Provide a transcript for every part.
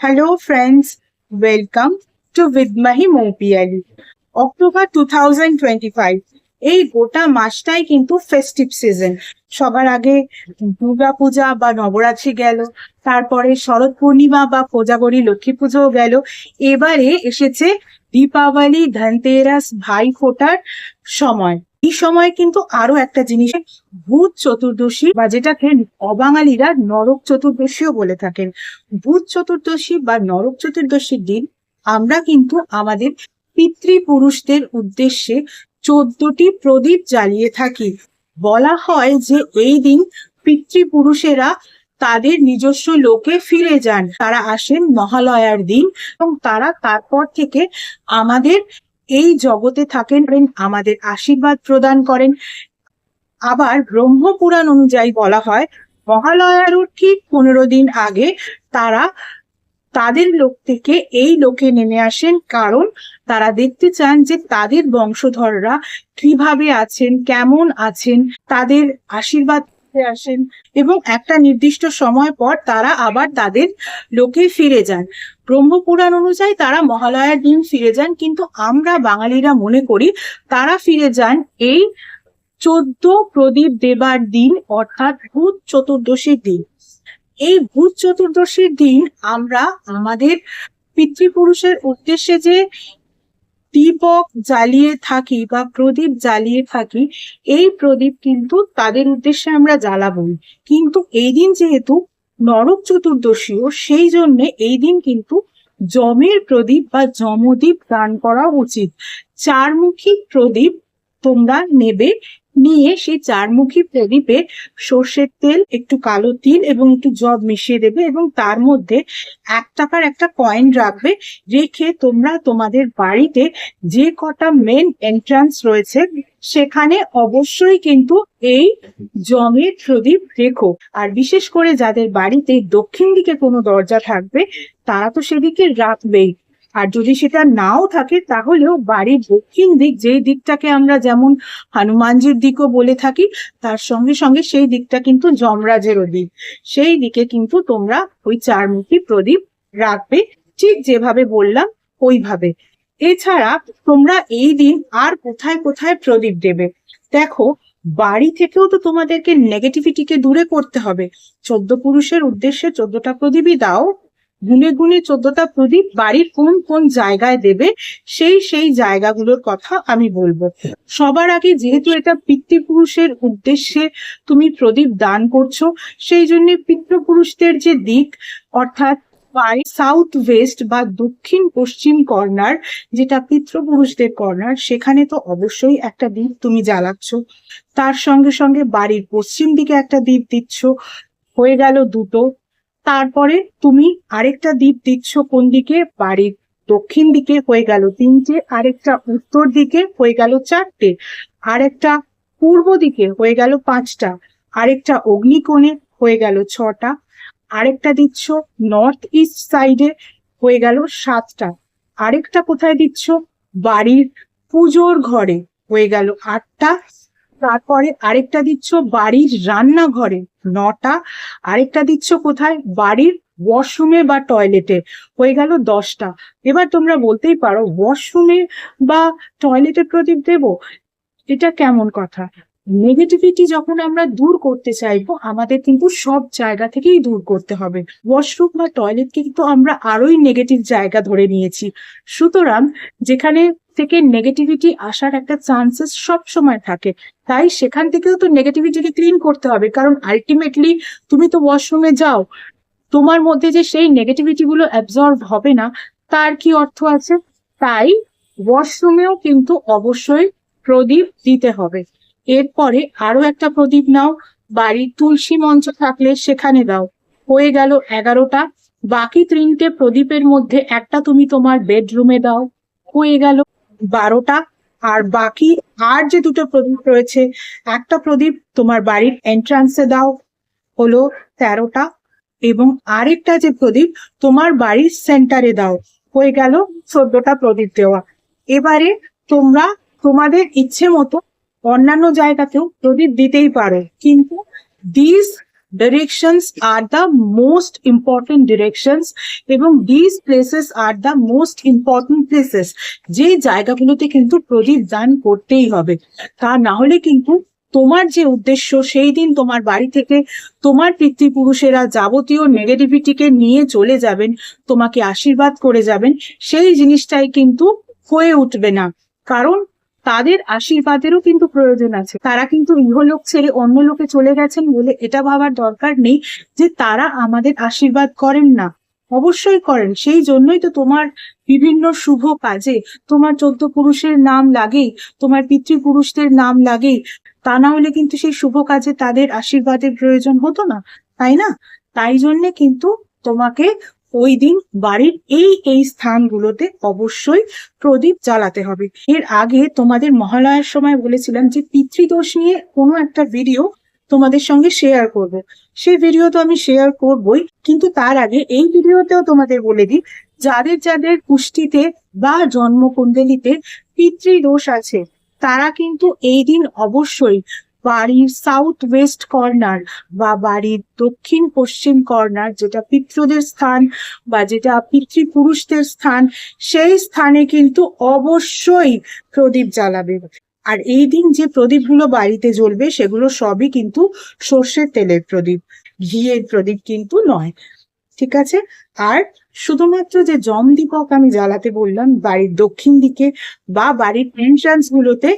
Hello, friends. Welcome to Vidmahi Mopiali. October two thousand twenty five এই গোটা মাসটাই কিন্তু festive season সবার আগে দুর্গা পূজা বা নবরাত্রি গেল তারপরে শরৎ পূর্ণিমা বা কোজাগরী লক্ষ্মী পুজোও গেল এবারে এসেছে দীপাবলি ধনতেরাস ভাই ফোটার সময় এই সময় কিন্তু আরও একটা জিনিস, ভূত চতুর্দশী বা যেটাকে অবাঙালিরা নরক চতুর্দশীও বলে থাকেন। ভূত চতুর্দশী বা নরক চতুর্দশীর দিন আমরা কিন্তু আমাদের পিতৃপুরুষদের উদ্দেশ্যে চোদ্দটি প্রদীপ জ্বালিয়ে থাকি। বলা হয় যে এই দিন পিতৃপুরুষেরা তাদের নিজস্ব লোকে ফিরে যান। তারা আসেন মহালয়ার দিন এবং তারা তারপর থেকে আমাদের এই জগতে থাকেন আমাদের আশীর্বাদ প্রদান করেন। আবার ব্রহ্মপুরাণ অনুযায়ী বলা হয় মহালয়ারও ঠিক পনেরো দিন আগে তারা তাদের লোক থেকে এই লোকে নেমে আসেন, কারণ তারা দেখতে চান যে তাদের বংশধররা কীভাবে আছেন, কেমন আছেন, তাদের আশীর্বাদ আসেন এবং একটা নির্দিষ্ট সময় পর তারা আবার তাদের লোকে ফিরে যান। ব্রহ্মপুরাণ অনুযায়ী তারা মহালয়ার দিন ফিরে যান, কিন্তু আমরা বাঙালিরা মনে করি তারা ফিরে যান এই চোদ্দ প্রদীপ দেবার দিন, অর্থাৎ ভূত চতুর্দশীর দিন। এই ভূত চতুর্দশীর দিন আমরা আমাদের পিতৃপুরুষের উদ্দেশ্যে যে দীপক জ্বালিয়ে থাকি বা প্রদীপ জ্বালিয়ে থাকি, এই প্রদীপ কিন্তু তাদের উদ্দেশ্যে আমরা জ্বালাবই। কিন্তু এই দিন যেহেতু নরক চতুর্দশীও সেই জন্যে এই দিন কিন্তু জমের প্রদীপ বা যমদ্বীপ দান করা উচিত। চারমুখী প্রদীপ তোমরা নেবে নিয়ে সেই চারমুখী প্রদীপে সর্ষের তেল, একটু কালো তিল এবং একটু জব মিশিয়ে দেবে এবং তার মধ্যে এক টাকার একটা কয়েন রাখবে। রেখে তোমরা তোমাদের বাড়িতে যে কটা মেন এন্ট্রান্স রয়েছে, সেখানে অবশ্যই কিন্তু এই জমের প্রদীপ রেখো। আর বিশেষ করে যাদের বাড়িতে দক্ষিণ দিকে কোনো দরজা থাকবে, তারা তো সেদিকে রাখবেই। আর যদি সেটা নাও থাকে, তাহলেও বাড়ির দক্ষিণ দিক যেই দিকটাকে আমরা যেমন হনুমানজির দিকও বলে থাকি, তার সঙ্গে সঙ্গে সেই দিকটা কিন্তু যমরাজেরও দিক। সেই দিকে কিন্তু তোমরা ওই চারমুখী প্রদীপ রাখবে, ঠিক যেভাবে বললাম ওইভাবে। এছাড়া তোমরা এই দিন আর কোথায় কোথায় প্রদীপ দেবে? দেখো, বাড়ি থেকেও তো তোমাদেরকে নেগেটিভিটিকে দূরে করতে হবে। চোদ্দ পুরুষের উদ্দেশ্যে চোদ্দটা প্রদীপই দাও গুনে গুনে চোদ্দটা প্রদীপ বাড়ির কোন কোন জায়গায় দেবে, সেই সেই জায়গাগুলোর কথা আমি বলব। সবার আগে যেহেতু এটা পিতৃপুরুষের উদ্দেশ্যে তুমি প্রদীপ দান করছ, সেই জন্য পিতৃপুরুষদের যে দিক, অর্থাৎ বাড়ি সাউথ ওয়েস্ট বা দক্ষিণ পশ্চিম কর্নার যেটা পিতৃপুরুষদের কর্নার সেখানে তো অবশ্যই একটা দ্বীপ তুমি জ্বালাচ্ছ। তার সঙ্গে সঙ্গে বাড়ির পশ্চিম দিকে একটা দ্বীপ দিচ্ছ। হয়ে গেল দুটো। তারপরে তুমি আরেকটা দ্বীপ দিচ্ছ কোন দিকে? বাড়ির দক্ষিণ দিকে হয়ে গেল তিনটে, আরেকটা উত্তর দিকে হয়ে গেল চারটে, আরেকটা পূর্ব দিকে হয়ে গেল পাঁচটা, আরেকটা অগ্নিকোণে হয়ে গেল ছটা, আরেকটা দিচ্ছ নর্থ ইস্ট সাইডে হয়ে গেল সাতটা, আরেকটা কোথায় দিচ্ছ? বাড়ির পুজোর ঘরে হয়ে গেল আটটা তারপরে আরেকটা দিচ্ছ বাড়ির রান্নাঘরে, নটা। আরেকটা দিচ্ছ কোথায়? বাড়ির ওয়াশরুমে বা টয়লেটে হয়ে গেল দশটা। এবার তোমরা বলতেই পারো ওয়াশরুমে বা টয়লেটে প্রদীপ দেব? এটা কেমন কথা? নেগেটিভিটি যখন আমরা দূর করতে চাইব, আমাদের কিন্তু সব জায়গা থেকেই দূর করতে হবে। ওয়াশরুম বা টয়লেটকে কিন্তু আমরা আরোই নেগেটিভ জায়গা ধরে নিয়েছি। সুতরাং যেখানে থেকে নেগেটিভিটি আসার একটা চান্সেস সব সময় থাকে। তাই সেখান থেকেও তো নেগেটিভিটিকে ক্লিন করতে হবে। কারণ আলটিমেটলি তুমি তো ওয়াশরুমে যাও, তোমার মধ্যে যে সেই নেগেটিভিটি গুলো অ্যাবজর্ভ হবে না, তার কি অর্থ আছে? তাই ওয়াশরুমেও কিন্তু অবশ্যই প্রদীপ দিতে হবে। এরপরে আরও একটা প্রদীপ নাও, বাড়ির তুলসী মঞ্চ থাকলে সেখানে দাও। হয়ে গেল এগারোটা, বাকি তিনটে প্রদীপের মধ্যে একটা তুমি তোমার বেডরুমে দাও। হয়ে গেল বারোটা। আর বাকি আর যে দুটো প্রদীপ রয়েছে, একটা প্রদীপ তোমার বাড়ির এন্ট্রান্সে দাও, হলো তেরোটা। এবং আরেকটা যে প্রদীপ তোমার বাড়ির সেন্টারে দাও, হয়ে গেল চোদ্দটা প্রদীপ দেওয়া। এবারে তোমরা তোমাদের ইচ্ছে মতো অন্যান্য জায়গাতেও প্রদীপ দিতেই পারো। কিন্তু this directions are the most important directions এবং these places are the most important places যে জায়গাগুলোতে কিন্তু প্রদীপ দান করতেই হবে। তা না হলে কিন্তু তোমার যে উদ্দেশ্য, সেই দিন তোমার বাড়ি থেকে তোমার পিতৃপুরুষেরা যাবতীয় নেগেটিভিটিকে নিয়ে চলে যাবেন, তোমাকে আশীর্বাদ করে যাবেন, সেই জিনিসটাই কিন্তু হয়ে উঠবে না। কারণ তাদের আশীর্বাদেরও কিন্তু প্রয়োজন আছে। তারা কিন্তু ইহলোক ছেড়ে অন্য লোকে চলে গেছেন বলে এটা ভাবার দরকার নেই যে তারা আমাদের আশীর্বাদ করেন না। অবশ্যই করেন। সেই জন্যই তো তোমার বিভিন্ন শুভ কাজে, তোমার চোদ্দ পুরুষের নাম লাগেই, তোমার পিতৃপুরুষদের নাম লাগেই, তা না হলে কিন্তু সেই শুভ কাজে তাদের আশীর্বাদের প্রয়োজন হতো না, তাই না? তাই জন্যে কিন্তু তোমাকে ওই দিন বাড়ির এই এই স্থানগুলোতে অবশ্যই প্রদীপ জ্বালাতে হবে। এর আগে তোমাদের মহালয়ার সময় বলেছিলাম যে পিতৃদোষ নিয়ে কোনো একটা ভিডিও তোমাদের সঙ্গে শেয়ার করব। সেই ভিডিও তো আমি শেয়ার করবই, কিন্তু তার আগে এই ভিডিওতেও তোমাদের বলে দিই, যাদের যাদের পুষ্টিতে বা জন্মকুণ্ডলিতে পিতৃদোষ আছে, তারা কিন্তু এই দিন অবশ্যই বাড়ির সাউথ ওয়েস্ট কর্নার বা বাড়ির দক্ষিণ পশ্চিম কর্নার যেটা পিতৃদের স্থান বা যেটা পিতৃপুরুষদের স্থান, সেই স্থানে কিন্তু অবশ্যই প্রদীপ জ্বালাবে। আর এই দিন যে প্রদীপগুলো বাড়িতে জ্বলবে, সেগুলো সবই কিন্তু সর্ষের তেলের প্রদীপ। ঘিয়ের প্রদীপ কিন্তু নয়। ঠিক আছে? আর শুধুমাত্র যে জম দীপক আমি জ্বালাতে বললাম, বাড়ির দক্ষিণ দিকে বা বাড়ির এন্ট্রান্স গুলোতে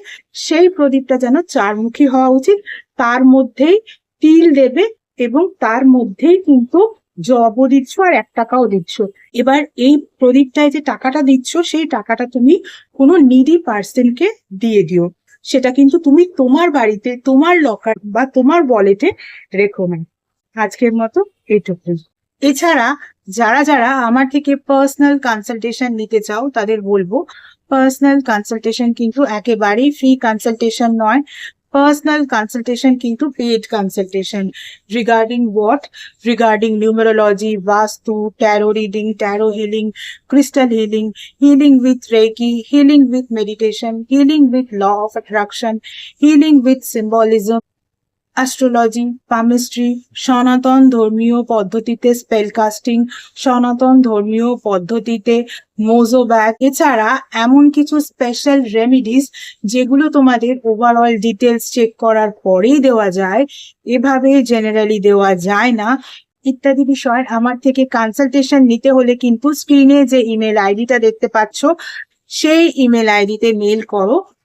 সেই প্রদীপটা যেন চারমুখী হওয়া উচিত। তার মধ্যেই তিল দেবে এবং তার মধ্যেই কিন্তু জবও দিচ্ছ আর এক টাকাও দিচ্ছ। এবার এই প্রদীপটায় যে টাকাটা দিচ্ছ, সেই টাকাটা তুমি কোনো নিডি পার্সনকে দিয়ে দিও। সেটা কিন্তু তুমি তোমার বাড়িতে, তোমার লকার বা তোমার ওয়ালেটে রেখো না আজকের মতো এইটুকুই এছাড়া যারা যারা আমার থেকে পার্সোনাল কনসালটেশন নিতে চাও তাদের বলব পার্সোনাল কনসালটেশন কিন্তু একেবারেই ফ্রি কনসালটেশন নয়। পার্সোনাল কনসালটেশন কিন্তু paid consultation regarding what regarding numerology vastu tarot reading tarot healing crystal healing, healing with Reiki, healing with meditation, healing with law of attraction, healing with symbolism, astrology palmistry সনাতন ধর্মীয় পদ্ধতিতে spell casting সনাতন ধর্মীয় পদ্ধতিতে Mojo bag এছাড়া এমন কিছু special remedies যেগুলো তোমাদের ওভারঅল ডিটেলস চেক করার পরেই দেওয়া যায়, এভাবে জেনারেলি দেওয়া যায় না। ইত্যাদি বিষয় আমার থেকে কনসালটেশন নিতে হলে কিন্তু স্ক্রিনে যে ইমেল আইডিটা দেখতে পাচ্ছ, সেই ইমেল আইডিতে মেল করো।